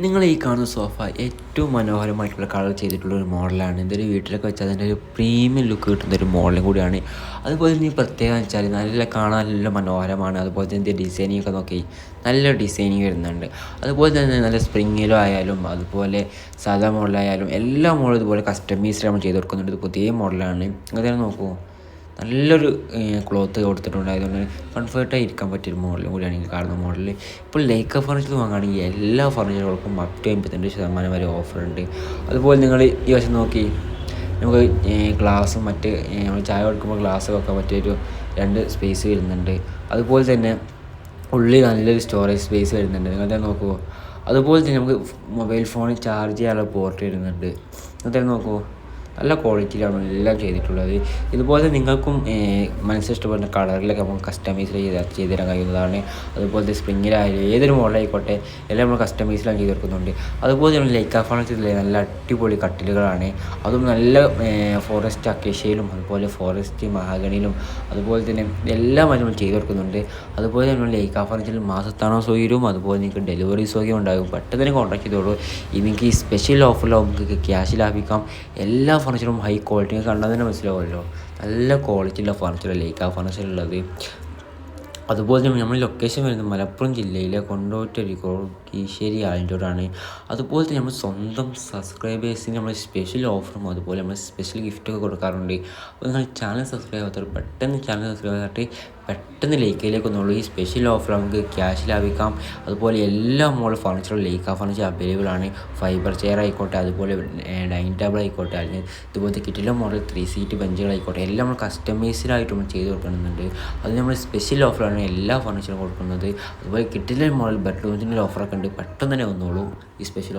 നിങ്ങൾ ഈ കാണുന്ന സോഫ ഏറ്റവും മനോഹരമായിട്ടുള്ള കളർ ചെയ്തിട്ടുള്ള ഒരു മോഡലാണ്. ഇതൊരു വീട്ടിലൊക്കെ വെച്ചാൽ അതിന്റെ ഒരു പ്രീമിയം ലുക്ക് കിട്ടുന്ന ഒരു മോഡലും കൂടിയാണ്. അതുപോലെ തന്നെ ഈ പ്രത്യേകത വെച്ചാൽ നല്ല കാണാൻ നല്ല മനോഹരമാണ്. അതുപോലെ തന്നെ ഇതിന്റെ ഡിസൈനിങ് ഒക്കെ നോക്കി നല്ല ഡിസൈനിങ് വരുന്നുണ്ട്. അതുപോലെ തന്നെ നല്ല സ്പ്രിങ്ങിലോ ആയാലും അതുപോലെ സാധാ മോഡലായാലും എല്ലാ മോഡലും ഇതുപോലെ കസ്റ്റമൈസ്ഡ് നമ്മൾ ചെയ്ത് കൊടുക്കുന്നുണ്ട്. പുതിയ മോഡലാണ് അങ്ങനെ നോക്കൂ. നല്ലൊരു ക്ലോത്ത് കൊടുത്തിട്ടുണ്ട് അതുകൊണ്ട് കംഫർട്ടായി ഇരിക്കാൻ പറ്റിയൊരു മോഡലും കൂടിയാണ് എനിക്ക് കാണുന്ന മോഡൽ ഇപ്പോൾ ലേക്ക ഫർണിച്ചർ വാങ്ങുകയാണെങ്കിൽ എല്ലാ ഫർണിച്ചറുകൾക്കും അപ് ടു എൺപത്തിരണ്ട് ശതമാനം വരെ ഓഫറുണ്ട് അതുപോലെ നിങ്ങൾ ഈ വശം നോക്കി. നമുക്ക് ഗ്ലാസും മറ്റ് നമ്മൾ ചായ കൊടുക്കുമ്പോൾ ഗ്ലാസ് വെക്കാൻ പറ്റിയൊരു രണ്ട് സ്പേസ് വരുന്നുണ്ട്. അതുപോലെ തന്നെ ഉള്ളിൽ നല്ലൊരു സ്റ്റോറേജ് സ്പേസ് വരുന്നുണ്ട്. നിങ്ങൾ തന്നെ നോക്കുമോ അതുപോലെ തന്നെ നമുക്ക് മൊബൈൽ ഫോണിൽ ചാർജ് ചെയ്യാനുള്ള പോർട്ട് വരുന്നുണ്ട്. നിങ്ങൾ തന്നെ നോക്കുമോ നല്ല ക്വാളിറ്റിയിലാണ് എല്ലാം ചെയ്തിട്ടുള്ളത്. ഇതുപോലെ നിങ്ങൾക്കും മനസ്സിൽ ഇഷ്ടപ്പെടുന്ന കളറിലൊക്കെ നമുക്ക് കസ്റ്റമൈസ് ചെയ്ത് ചെയ്ത് തരാൻ കഴിയുന്നതാണ്. അതുപോലെ സ്പ്രിങ്ങിലായാലും ഏതൊരു മോഡലായിക്കോട്ടെ എല്ലാം നമ്മൾ കസ്റ്റമൈസിലാണ് ചെയ്ത് കൊടുക്കുന്നുണ്ട്. അതുപോലെ നമ്മൾ ലൈക്ക ഫർണിച്ചറിലെ നല്ല അടിപൊളി കട്ടിലുകളാണ്. അതും നല്ല ഫോറസ്റ്റ് അക്കേഷ്യയിലും അതുപോലെ ഫോറസ്റ്റ് മഹാഗണിയിലും അതുപോലെ തന്നെ എല്ലാം നമ്മൾ ചെയ്ത് കൊടുക്കുന്നുണ്ട്. അതുപോലെ നമ്മൾ ലൈക്ക ഫർണിച്ചറിൽ മാസത്താണോ സൗകര്യവും അതുപോലെ നിങ്ങൾക്ക് ഡെലിവറി സൗകര്യം ഉണ്ടാകും. പെട്ടെന്ന് കോൺടാക്ട് ചെയ്തോളൂ. ഈ സ്പെഷ്യൽ ഓഫറിലാവും നിങ്ങൾക്ക് ക്യാഷ് ലാഭിക്കാം. എല്ലാ ഫർണിച്ചറും ഹൈ ക്വാളിറ്റി കണ്ടാൽ തന്നെ മനസ്സിലാവുമല്ലോ. നല്ല ക്വാളിറ്റിയുള്ള ലൈക്ക് ഫർണിച്ചർ ഫർണിച്ചറുള്ളത് അതുപോലെ തന്നെ നമ്മൾ ലൊക്കേഷൻ വരുന്നത് മലപ്പുറം ജില്ലയിലെ കൊണ്ടോട്ടരി കീശ്ശേരി ആലിന്റോടാണ് അതുപോലെ തന്നെ നമ്മൾ സ്വന്തം സബ്സ്ക്രൈബേഴ്സിന് നമ്മൾ സ്പെഷ്യൽ ഓഫറും അതുപോലെ നമ്മൾ സ്പെഷ്യൽ ഗിഫ്റ്റൊക്കെ കൊടുക്കാറുണ്ട്. അപ്പോൾ നിങ്ങൾ ചാനൽ സബ്സ്ക്രൈബ് ആകാത്തവർ പെട്ടെന്ന് ചാനൽ സബ്സ്ക്രൈബ് ആയിട്ട് പെട്ടെന്ന് ലേക്കയിലേക്ക് ഒന്നുള്ളൂ ഈ സ്പെഷ്യൽ ഓഫർ നമുക്ക് ക്യാഷ് ലാഭിക്കാം. അതുപോലെ എല്ലാ മോൾ ഫർണിച്ചറും ലേക്ക ഫർണിച്ചർ അവൈലബിൾ ആണ്. ഫൈബർ ചെയർ ആയിക്കോട്ടെ അതുപോലെ ഡൈനിങ് ടേബിൾ ആയിക്കോട്ടെ അല്ലെങ്കിൽ ഇതുപോലത്തെ കിറ്റിലെ മോഡൽ ത്രീ സീറ്റ് ബെഞ്ചുകളായിക്കോട്ടെ എല്ലാം നമ്മൾ കസ്റ്റമൈസ്ഡ് ആയിട്ട് നമ്മൾ ചെയ്ത് കൊടുക്കുന്നുണ്ട്. അത് നമ്മൾ സ്പെഷ്യൽ ഓഫറാണ് എല്ലാ ഫർണിച്ചറും കൊടുക്കുന്നത്. അതുപോലെ കിറ്റിലെ മോഡൽ ബെഡ്റൂംസിന്റെ ഓഫറൊക്കെ ഉണ്ട്. പെട്ടെന്ന് തന്നെ വന്നോളൂ. ഈ സ്പെഷ്യൽ